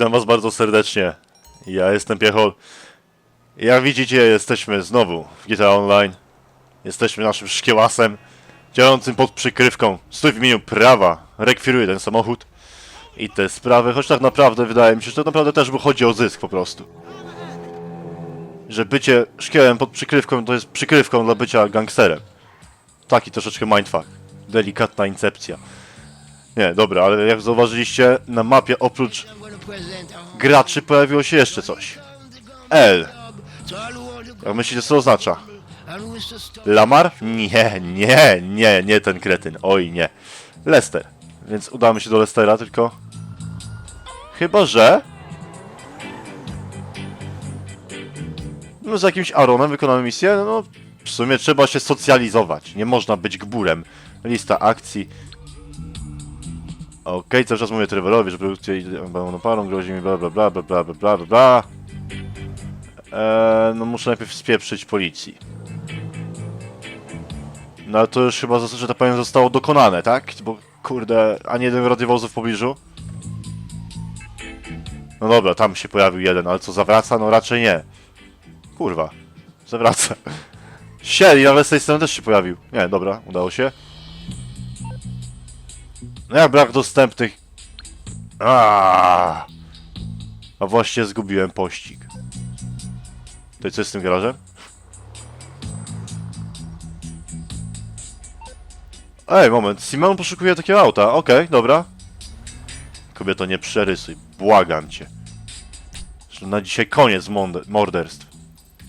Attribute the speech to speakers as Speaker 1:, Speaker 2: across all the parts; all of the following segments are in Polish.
Speaker 1: Witam was bardzo serdecznie. Ja jestem Piechol. Jak widzicie, jesteśmy znowu w GTA Online. Jesteśmy naszym szkiełasem, działającym pod przykrywką. Stój w imieniu prawa. Rekwiruję ten samochód i te sprawy, choć tak naprawdę wydaje mi się, że to naprawdę też chodzi o zysk po prostu. Że bycie szkiełem pod przykrywką to jest przykrywką dla bycia gangsterem. Taki troszeczkę mindfuck. Delikatna incepcja. Nie, dobra, ale jak zauważyliście, na mapie oprócz graczy pojawiło się jeszcze coś. L. Jak myślicie, co to oznacza? Lamar? Nie, nie, nie, nie ten kretyn. Oj, nie. Lester. Więc udamy się do Lestera, tylko... Chyba, że... No z jakimś Aaronem wykonamy misję? No, w sumie trzeba się socjalizować. Nie można być gburem. Lista akcji. Okej, cały czas mówię Trevorowi, że produkcja monoparą grozi mi bla bla bla bla bla bla bla bla bla. Eee, no muszę najpierw spieprzyć policji. No ale to już chyba, że tak powiem, zostało dokonane, tak? Bo kurde, ani jeden radiowozu w pobliżu. No dobra, tam się pojawił jeden, ale co, zawraca? No raczej nie. Kurwa, zawraca. Sieli, nawet z tej strony też się pojawił. Nie, dobra, udało się. No jak brak dostępnych... Aaaa. A właśnie zgubiłem pościg. To i co jest z tym garażem? Ej, moment, Simon poszukuje takiego auta, okej, dobra. Kobieto, nie przerysuj, błagam cię. Że na dzisiaj koniec morderstw.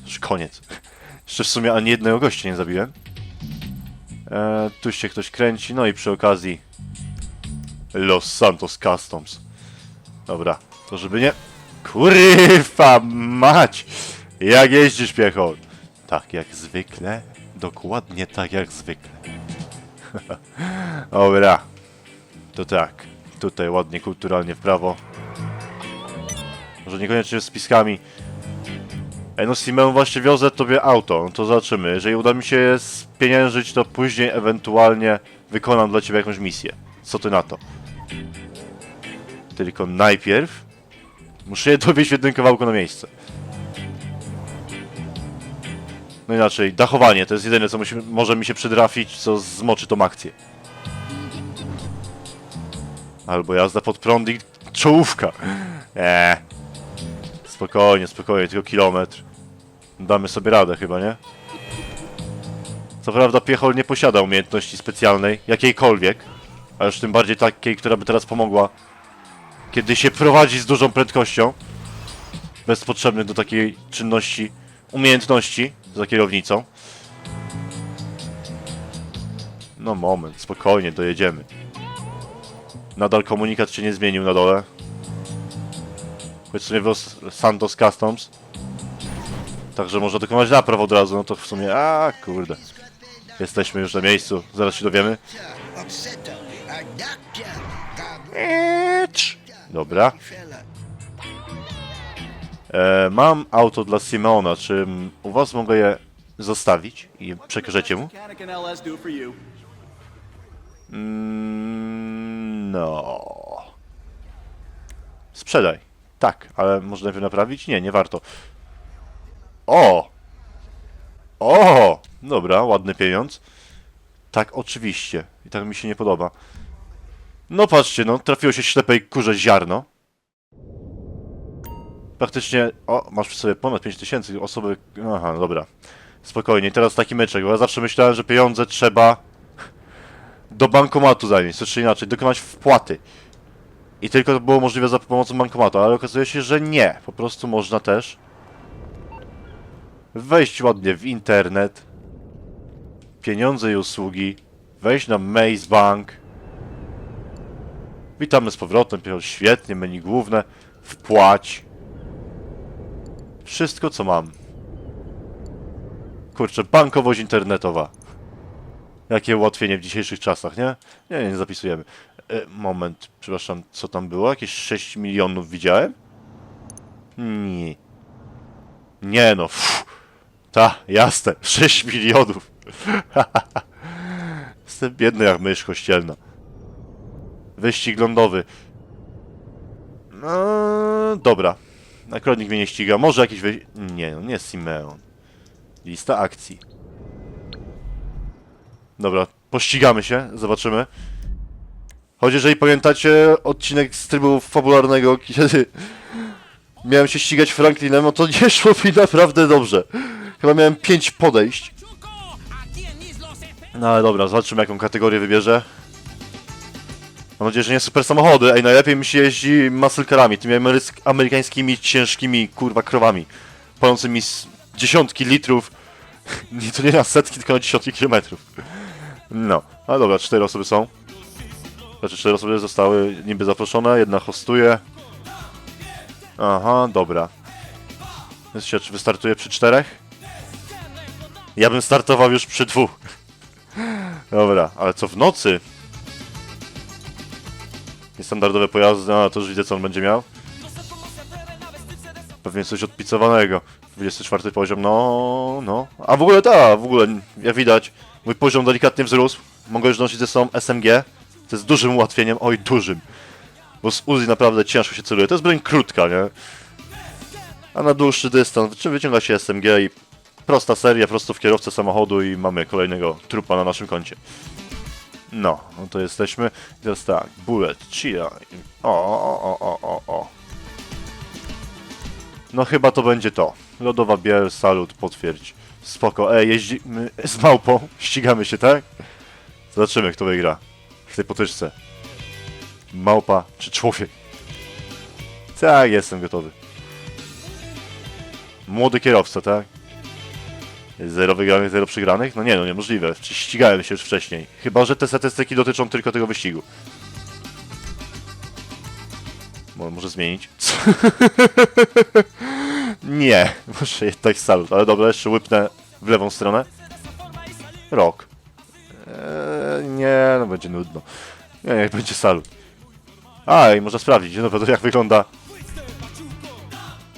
Speaker 1: Już koniec. Jeszcze w sumie ani jednego gościa nie zabiłem. Eee, tu się ktoś kręci, no i przy okazji Los Santos Customs. Dobra, to żeby nie... Kurwa mać! Jak jeździsz piechot? Tak jak zwykle. Dokładnie tak jak zwykle. Dobra. To tak. Tutaj ładnie, kulturalnie w prawo. Może niekoniecznie z spiskami. Ej no Simeon właśnie wiozę tobie auto, no to zobaczymy. Jeżeli uda mi się je spieniężyć, to później ewentualnie wykonam dla ciebie jakąś misję. Co ty na to? Tylko najpierw muszę je dowieźć w jednym kawałku na miejsce. No inaczej, dachowanie to jest jedyne, co musi, może mi się przytrafić, co zmoczy tą akcję. Albo jazda pod prąd i czołówka. Eee. Spokojnie, spokojnie, tylko kilometr. Damy sobie radę chyba, nie? Co prawda Piechol nie posiada umiejętności specjalnej, jakiejkolwiek, a już tym bardziej takiej, która by teraz pomogła, kiedy się prowadzi z dużą prędkością, bez potrzebnych do takiej czynności umiejętności za kierownicą. No moment, spokojnie, dojedziemy. Nadal komunikat się nie zmienił na dole. Choć sobie Los Santos Customs. Także można dokonać napraw od razu, no to w sumie, a kurde. Jesteśmy już na miejscu, zaraz się dowiemy. Dobra. E, mam auto dla Simona, czy u was mogę je zostawić i przekażecie mu? Mm, no. Sprzedaj. Tak, ale może najpierw naprawić? Nie, nie warto. O! O! Dobra, ładny pieniądz. Tak, oczywiście. I tak mi się nie podoba. No patrzcie, no, trafiło się ślepej kurze ziarno. Praktycznie, o, masz przy sobie ponad 5000 osoby, aha, dobra. Spokojnie, teraz taki meczek, bo ja zawsze myślałem, że pieniądze trzeba do bankomatu zanieść, czy inaczej, dokonać wpłaty. I tylko to było możliwe za pomocą bankomatu, ale okazuje się, że nie. Po prostu można też wejść ładnie w internet, pieniądze i usługi, wejść na Maze Bank. Witamy z powrotem, świetnie, menu główne, wpłać. Wszystko co mam. Kurczę, bankowość internetowa. Jakie ułatwienie w dzisiejszych czasach, nie? Nie, nie zapisujemy. E, moment, przepraszam, co tam było? Jakieś 6 milionów widziałem? Nie. Nie no, pff. Ta, jasne, 6 milionów. Jestem biedny jak mysz kościelna. Wyścig lądowy. No, dobra. Nakładnik mnie nie ściga. Może jakiś wy... Nie, no nie Simeon. Lista akcji. Dobra, pościgamy się, zobaczymy. Choć jeżeli pamiętacie odcinek z trybu fabularnego, kiedy miałem się ścigać Franklinem, no to nie szło mi naprawdę dobrze. Chyba miałem 5 podejść. No ale dobra, zobaczymy jaką kategorię wybierze. Mam nadzieję, że nie super samochody. Ej, najlepiej mi się jeździ muscle carami, tymi ameryk- amerykańskimi, ciężkimi, kurwa, krowami. Pającymi z dziesiątki litrów. Nie, to nie na setki, tylko na dziesiątki kilometrów. No, ale dobra, cztery osoby są. Znaczy, cztery osoby zostały niby zaproszone, jedna hostuje. Aha, dobra. Więc się, czy wystartuje przy czterech? Ja bym startował już przy dwóch. Dobra, ale co w nocy? Niestandardowe pojazdy, a to już widzę co on będzie miał. Pewnie coś odpicowanego. 24 poziom, no, no. A w ogóle tak, w ogóle, jak widać, mój poziom delikatnie wzrósł. Mogę już nosić ze sobą SMG. To jest dużym ułatwieniem, oj dużym. Bo z Uzi naprawdę ciężko się celuje. To jest broń krótka, nie? A na dłuższy dystans czy wyciąga się SMG i prosta seria, prosto w kierowcę samochodu i mamy kolejnego trupa na naszym koncie. No, no to jesteśmy. I teraz tak, bullet, chia. O, o, o, o, o. No chyba to będzie to. Lodowa biel, salut, potwierdź. Spoko, ej, jeździmy z małpą, ścigamy się, tak? Zobaczymy, kto wygra w tej potyczce. Małpa czy człowiek? Tak, jestem gotowy. Młody kierowca, tak? Zero wygranych, zero przegranych? No nie, no niemożliwe. Ścigałem się już wcześniej. Chyba, że te statystyki dotyczą tylko tego wyścigu. Mo- Może zmienić? Co? nie, muszę jednak salut. Ale dobra, jeszcze łypnę w lewą stronę. Rok. Eee, nie, no będzie nudno. Nie, niech będzie salut. A, i można sprawdzić, no to jak wygląda.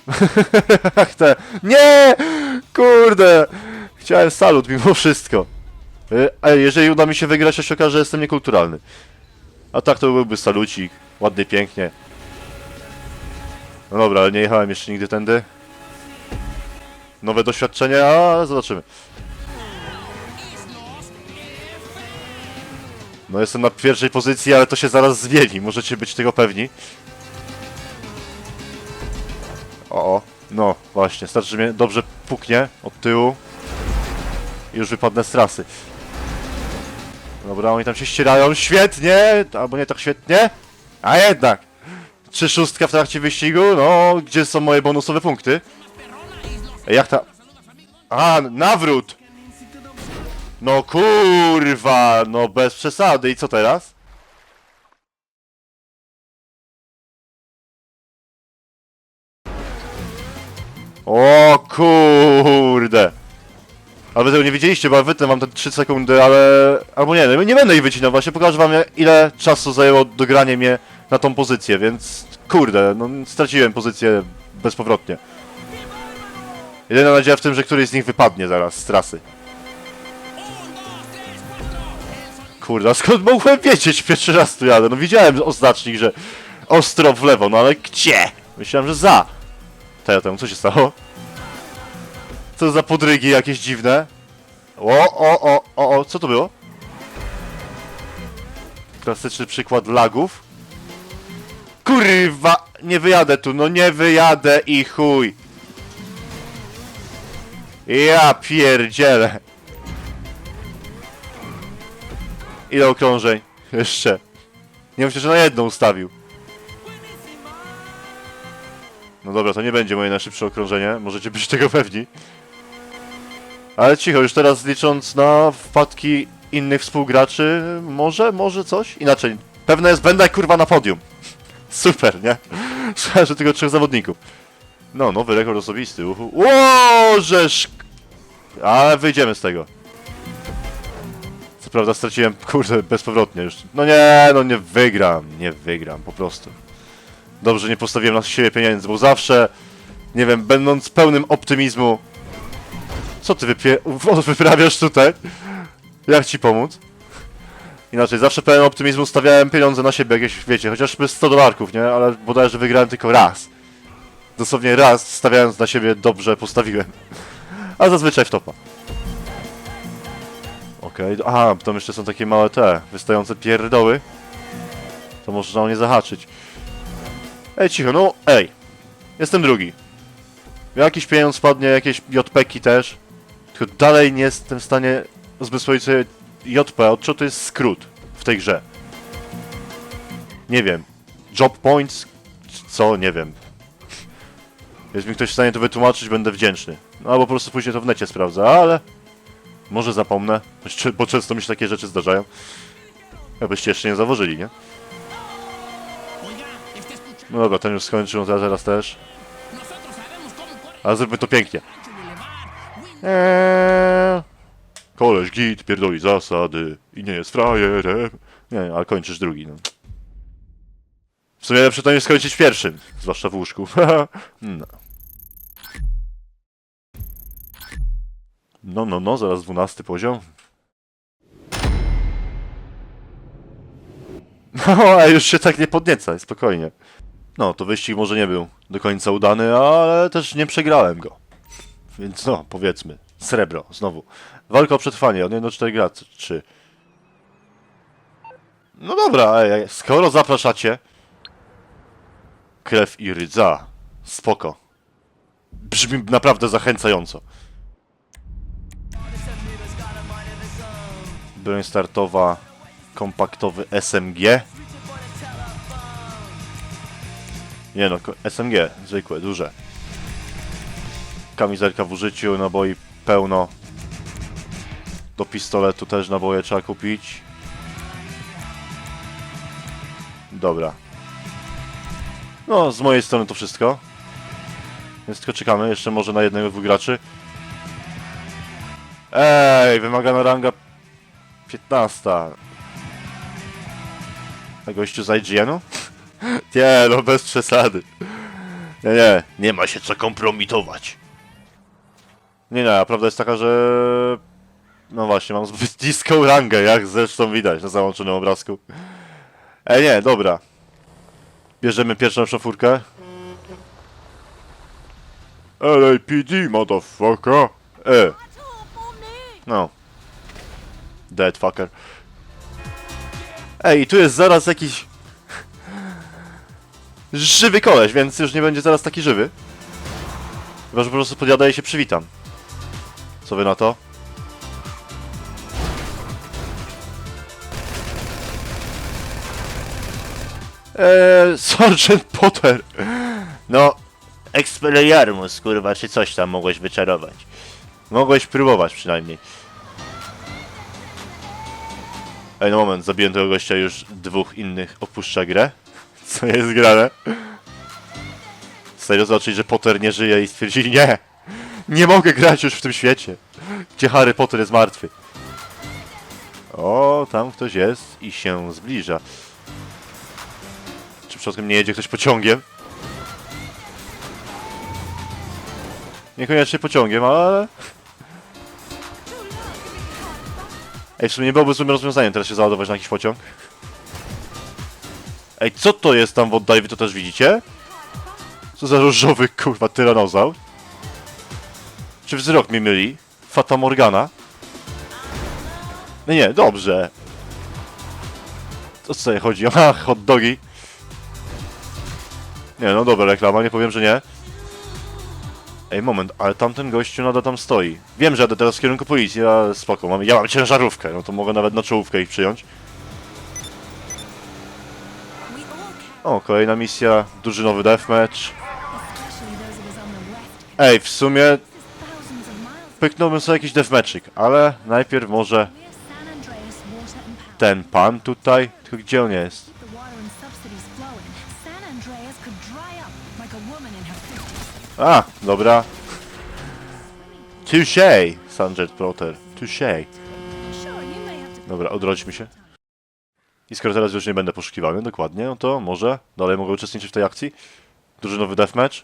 Speaker 1: Jak te... Nie! Kurde! Chciałem salut mimo wszystko. Y, A jeżeli uda mi się wygrać, to się okaże, że jestem niekulturalny. A tak to byłby salucik. Ładnie, pięknie. No dobra, ale nie jechałem jeszcze nigdy tędy. Nowe doświadczenie, a zobaczymy. No jestem na pierwszej pozycji, ale to się zaraz zmieni, możecie być tego pewni. O, o, no właśnie, starczy, że mnie dobrze puknie od tyłu już wypadnę z trasy. Dobra, oni tam się ścierają, świetnie, albo nie tak świetnie, a jednak. Trzy szóstka w trakcie wyścigu, no, gdzie są moje bonusowe punkty? Jak ta... A, nawrót! No kurwa, no bez przesady, i co teraz? O kurde! Ale wy tego nie widzieliście, bo ja wytnę wam te 3 sekundy, ale... Albo nie, no nie będę ich wycinał, właśnie pokażę wam ile czasu zajęło dogranie mnie na tą pozycję, więc... Kurde, no straciłem pozycję bezpowrotnie. Jedyna nadzieja w tym, że któryś z nich wypadnie zaraz z trasy. Kurde, skąd mogłem wiedzieć? Pierwszy raz tu jadę. No widziałem oznacznik, że ostro w lewo, no ale gdzie? Myślałem, że za. Temu, co się stało? Co za podrygi jakieś dziwne? O, o, o, o, o, co to było? Klasyczny przykład lagów. Kurwa, nie wyjadę tu, no nie wyjadę i chuj. Ja pierdzielę. Ile okrążeń? Jeszcze. Nie myślę, że na jedną ustawił. No dobra, to nie będzie moje najszybsze okrążenie, możecie być tego pewni. Ale cicho, już teraz licząc na wpadki innych współgraczy, może, może coś? Inaczej, pewne jest, będę kurwa na podium. Super, nie? Słuchaj, że tylko trzech zawodników. No, nowy rekord osobisty, uhu. Ło, żeż... Ale wyjdziemy z tego. Co prawda straciłem, kurde, bezpowrotnie już. No nie, no nie wygram, nie wygram, po prostu. Dobrze, nie postawiłem na siebie pieniędzy, bo zawsze, nie wiem, będąc pełnym optymizmu... Co ty wyprawiasz tutaj? Jak ci pomóc? Inaczej, zawsze pełen optymizmu stawiałem pieniądze na siebie, jakieś, wiecie, chociażby 100 dolarków, nie? Ale bodajże wygrałem tylko raz. Dosłownie raz, stawiając na siebie dobrze postawiłem. A zazwyczaj w topa. Okej, okay. aha, tam jeszcze są takie małe te, wystające pierdoły. To można o nie zahaczyć. Ej, cicho, no, ej. Jestem drugi. Jakiś pieniądz spadnie, jakieś JPki też. Tylko dalej nie jestem w stanie zmysłowić sobie JP, od czego to jest skrót w tej grze. Nie wiem. Job points? Co? Nie wiem. Jest mi ktoś w stanie to wytłumaczyć, będę wdzięczny. No albo po prostu później to w necie sprawdzę, ale... Może zapomnę, bo często mi się takie rzeczy zdarzają. Jakbyście jeszcze nie założyli, nie? No dobra, ten już skończył, teraz też. Ale zróbmy to pięknie. Eee. Koleś git, pierdoli zasady i nie jest frajerem. Nie, ale kończysz drugi, no. W sumie lepsze to nie skończyć pierwszym, zwłaszcza w łóżku. no. No, no, no, zaraz dwunasty poziom. No, a już się tak nie podniecaj, spokojnie. No, to wyścig może nie był do końca udany, ale też nie przegrałem go. Więc no, powiedzmy. Srebro, znowu. Walka o przetrwanie, 1 do 4 gra, 3. No dobra, ej, skoro zapraszacie... Krew i rydza. Spoko. Brzmi naprawdę zachęcająco. Broń startowa, kompaktowy SMG. Nie no, SMG, zwykłe, duże. Kamizelka w użyciu, naboi pełno. Do pistoletu też naboje trzeba kupić. Dobra. No, z mojej strony to wszystko. Więc tylko czekamy, jeszcze może na jednego, dwóch graczy. Ej, wymagana ranga 15. A gościu z IGN-u? Nie, no bez przesady. Nie, nie, nie ma się co kompromitować. Nie, nie, a prawda jest taka, że... No właśnie, mam zbyt niską rangę, jak zresztą widać na załączonym obrazku. Ej, nie, dobra. Bierzemy pierwszą szafurkę. LAPD, motherfucker. E. No. Dead fucker. Ej, tu jest zaraz jakiś... Żywy koleś, więc już nie będzie zaraz taki żywy. Chyba, że po prostu podjadę i się przywitam. Co wy na to? Eee, Sergeant Potter! No, Expelliarmus, kurwa, czy coś tam mogłeś wyczarować. Mogłeś próbować przynajmniej. Ej, no moment, zabiłem tego gościa, już dwóch innych opuszcza grę. Co jest grane? Serio zobaczyć, że Potter nie żyje i stwierdzili, nie! Nie mogę grać już w tym świecie, gdzie Harry Potter jest martwy. O, tam ktoś jest i się zbliża. Czy przypadkiem nie jedzie ktoś pociągiem? Niekoniecznie pociągiem, ale... Ej, w sumie nie byłoby złym rozwiązaniem teraz się załadować na jakiś pociąg. Ej, co to jest tam w oddaj, wy to też widzicie? Co za różowy, kurwa, tyranozaur? Czy wzrok mi myli? Fata Morgana? No nie, dobrze. O co chodzi? Aha, hot dogi. Nie, no dobra reklama, nie powiem, że nie. Ej, moment, ale tamten gościu nadal tam stoi. Wiem, że jadę teraz w kierunku policji, a spoko, mam, ja mam ciężarówkę, no to mogę nawet na czołówkę ich przyjąć. O, kolejna misja, drużynowy deathmatch. Ej, w sumie pyknąłbym sobie jakiś deathmatchik, ale najpierw może ten pan tutaj, tylko gdzie on jest?
Speaker 2: A woman in her 50s.
Speaker 1: A, dobra. Touché, Sanjet Proter. Touché. Dobra, odrodźmy się. I skoro teraz już nie będę poszukiwany, dokładnie, no to może dalej mogę uczestniczyć w tej akcji? Drużynowy deathmatch?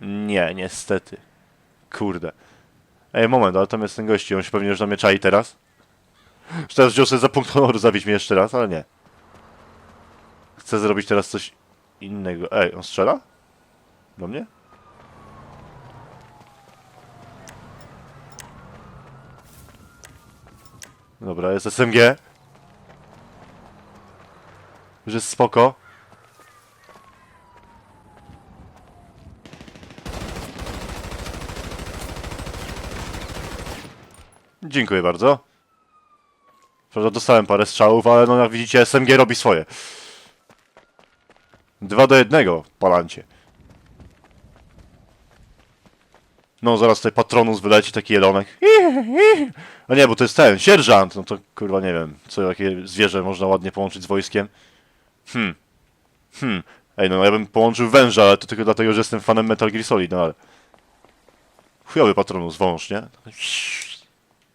Speaker 1: Nie, niestety. Kurde. Ej, moment, ale tam jest ten gości, on się pewnie już na mnie czai teraz. Że teraz wziął sobie za punkt honoru zabić mnie jeszcze raz, ale nie. Chcę zrobić teraz coś innego. Ej, on strzela? Do mnie? Dobra, jest SMG. Już jest spoko. Dziękuję bardzo. Prawda, dostałem parę strzałów, ale no jak widzicie SMG robi swoje. Dwa do jednego, palancie. No, zaraz tutaj patronus wyleci, taki jelonek. A nie, bo to jest ten, sierżant. No to kurwa nie wiem, co jakie zwierzę można ładnie połączyć z wojskiem. Hmm. Hmm. Ej, no ja bym połączył węża, ale to tylko dlatego, że jestem fanem Metal Gear Solid, no ale... Chujowy patronus, wąż, nie?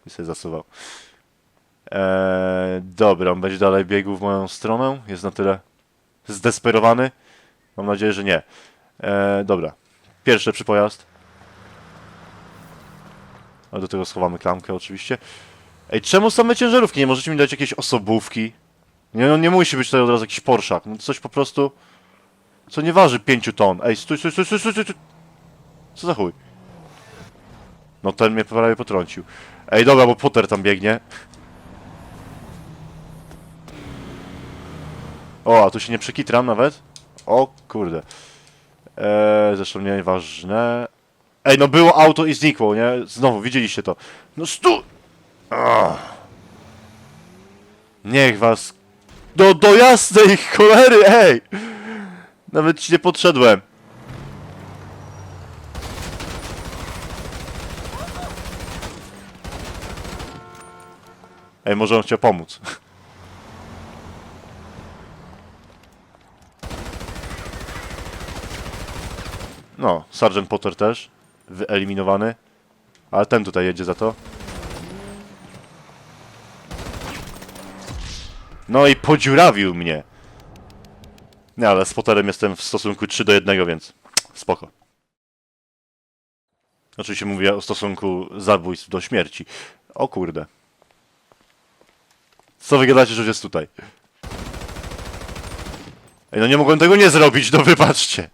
Speaker 1: I sobie zasuwał. Eee, dobra, on będzie dalej biegł w moją stronę. Jest na tyle zdesperowany. Mam nadzieję, że nie. Eee, dobra. Pierwszy lepszy pojazd. A do tego schowamy klamkę oczywiście. Ej, czemu same ciężarówki? Nie możecie mi dać jakieś osobówki? Nie, no nie musi być tutaj od razu jakiś Porszak. No coś po prostu... Co nie waży 5 ton. Ej, stój, stój, stój, stój, stój, stój. Co za chuj? No ten mnie prawie potrącił. Ej, dobra, bo Potter tam biegnie. O, a tu się nie przekitram nawet? O kurde. Eee, zresztą nieważne. Ej, no było auto i znikło, nie? Znowu, widzieliście to. No stu... Ach. Niech was... Do, do jasnej cholery, ej! Nawet ci nie podszedłem. Ej, może on chciał pomóc. No, Sergeant Potter też. Wyeliminowany. Ale ten tutaj jedzie za to. No i podziurawił mnie. Nie, ale z Potterem jestem w stosunku 3 do 1, więc spoko. Oczywiście mówię o stosunku zabójstw do śmierci. O kurde. Co wy gadacie, że jest tutaj? Ej, no nie mogłem tego nie zrobić, no wybaczcie.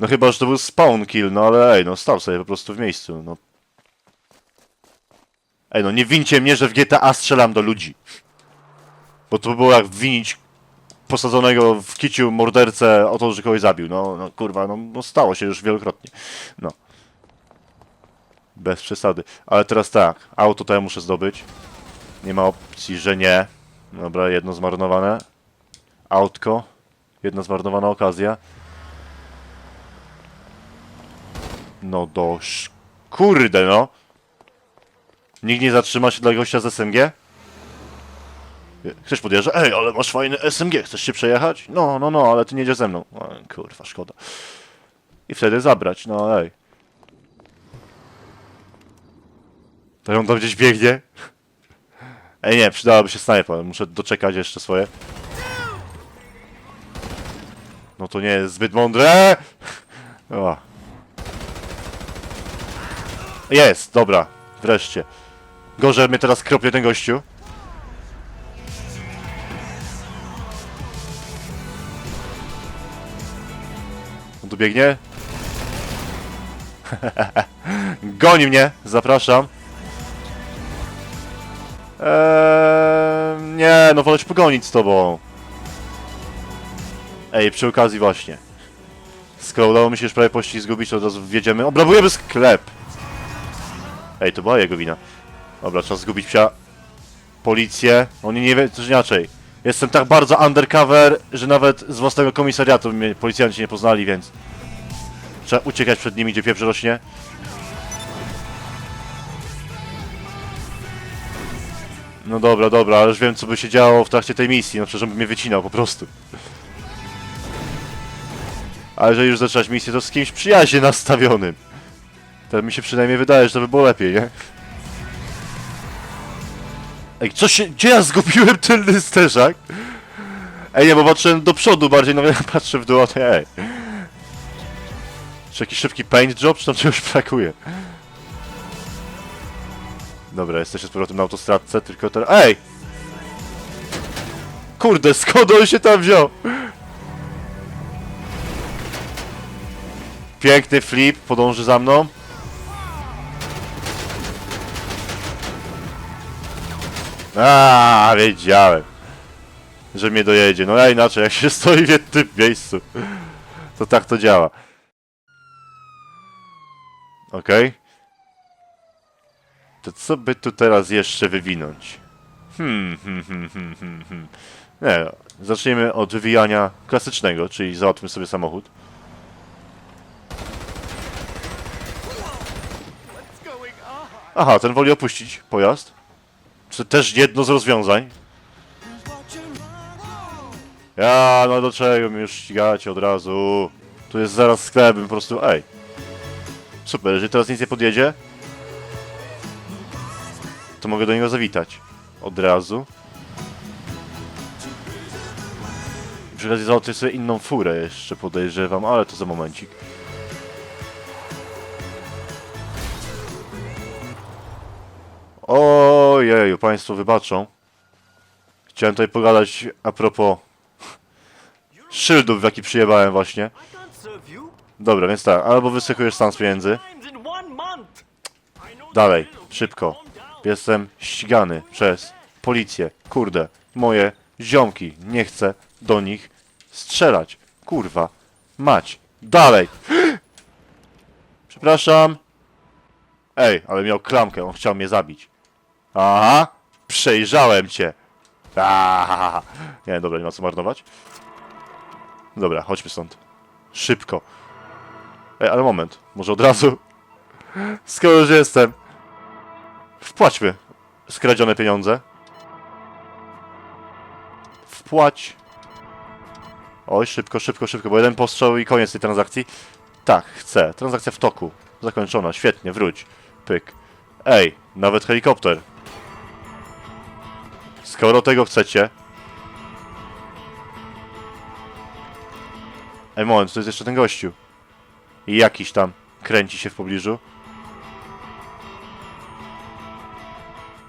Speaker 1: No chyba, że to był spawn kill, no ale ej, no stał sobie po prostu w miejscu, no. Ej, no nie wincie mnie, że w GTA strzelam do ludzi. Bo to by było jak winić posadzonego w kiciu mordercę o to, że kogoś zabił. No, no kurwa, no, no stało się już wielokrotnie. No. Bez przesady. Ale teraz tak, auto to ja muszę zdobyć. Nie ma opcji, że nie. Dobra, jedno zmarnowane. Autko. Jedna zmarnowana okazja. No dość. Kurde no. Nikt nie zatrzyma się dla gościa z SMG? Chcesz podjeżdżać? Ej, ale masz fajny SMG, chcesz się przejechać? No, no, no, ale ty nie jedziesz ze mną. O, kurwa, szkoda. I wtedy zabrać, no ej. To on tam gdzieś biegnie? Ej, nie, przydałaby się snajpa, muszę doczekać jeszcze swoje. No to nie jest zbyt mądre! O. Jest, dobra, wreszcie. Gorzej mnie teraz kropie ten gościu. On tu biegnie? Goni mnie, zapraszam. Eee, nie, no wolę się pogonić z tobą. Ej, przy okazji właśnie. Skoro udało mi się już prawie pościg zgubić, to od razu wjedziemy. Obrabujemy sklep! Ej, to była jego wina. Dobra, trzeba zgubić psia. Policję. Oni nie wiedzą, też inaczej. Jestem tak bardzo undercover, że nawet z własnego komisariatu mnie policjanci nie poznali, więc... Trzeba uciekać przed nimi, gdzie pieprz rośnie. No dobra, dobra, ale już wiem, co by się działo w trakcie tej misji. No przecież on by mnie wycinał po prostu. Ale jeżeli już zaczynać misję, to z kimś przyjaźnie nastawionym. To mi się przynajmniej wydaje, że to by było lepiej, nie? Ej, co się... Gdzie ja zgubiłem tylny sterzak? Ej, nie, bo patrzyłem do przodu bardziej, no patrzę w dół, ej. Czy jakiś szybki paint job, czy tam czegoś brakuje? Dobra, jesteśmy z powrotem na autostradce, tylko teraz... Ej! Kurde, skąd on się tam wziął? Piękny flip, podąży za mną. A, wiedziałem, że mnie dojedzie. No ja inaczej, jak się stoi w jednym miejscu, to tak to działa. Okej. To co by tu teraz jeszcze wywinąć? Hmm, hmm, hmm, hmm, hmm, hmm. Nie, zacznijmy od wywijania klasycznego, czyli załatwmy sobie samochód. Aha, ten woli opuścić pojazd. To też jedno z rozwiązań. Ja, no do czego mi już ścigacie od razu? Tu jest zaraz sklep, po prostu... Ej. Super, jeżeli teraz nic nie podjedzie, to mogę do niego zawitać. Od razu. Przy okazji załatwię sobie inną furę jeszcze podejrzewam, ale to za momencik. Ojeju, Państwo wybaczą. Chciałem tutaj pogadać a propos szyldów, w jaki przyjebałem właśnie. Dobra, więc tak, albo wysychujesz stan z pieniędzy. Dalej, szybko. Jestem ścigany przez policję. Kurde, moje ziomki. Nie chcę do nich strzelać. Kurwa. Mać. Dalej. Przepraszam. Ej, ale miał klamkę, on chciał mnie zabić. Aha, przejrzałem cię. Aha. Nie, dobra, nie ma co marnować. Dobra, chodźmy stąd. Szybko. Ej, ale moment, może od razu. Skoro już jestem. Wpłaćmy skradzione pieniądze. Wpłać. Oj, szybko, szybko, szybko, bo jeden postrzał i koniec tej transakcji. Tak, chcę. Transakcja w toku. Zakończona, świetnie, wróć. Pyk. Ej, nawet helikopter. Skoro tego chcecie... Ej, moment, to jest jeszcze ten gościu. Jakiś tam kręci się w pobliżu.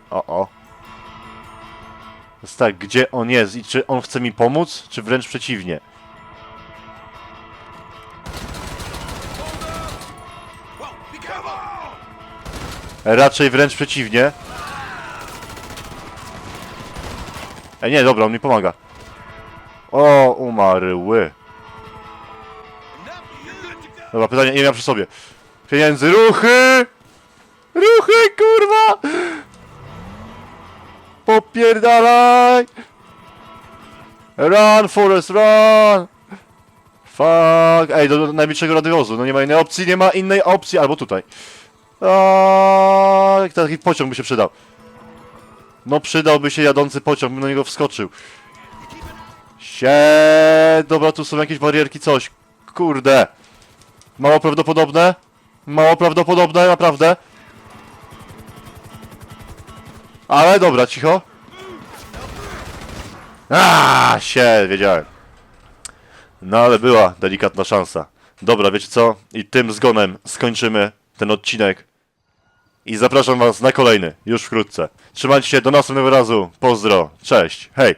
Speaker 1: O, o. Więc tak, gdzie on jest i czy on chce mi pomóc, czy wręcz przeciwnie? Raczej wręcz przeciwnie. Ej, nie, dobra, on mi pomaga. O, umarły. Dobra, pytanie, nie miałem przy sobie. Pieniędzy, ruchy! Ruchy, kurwa! Popierdalaj! Run, Forest, run! Fuck! Ej, do, do najbliższego radiowozu, no nie ma innej opcji, nie ma innej opcji, albo tutaj. Aaaa, taki pociąg by się przydał. No przydałby się jadący pociąg, bym na niego wskoczył. Sie, dobra, tu są jakieś barierki, coś. Kurde. Mało prawdopodobne. Mało prawdopodobne, naprawdę. Ale dobra, cicho. A, się, wiedziałem. No ale była delikatna szansa. Dobra, wiecie co? I tym zgonem skończymy ten odcinek. I zapraszam was na kolejny, już wkrótce. Trzymajcie się, do następnego razu. Pozdro, cześć, hej.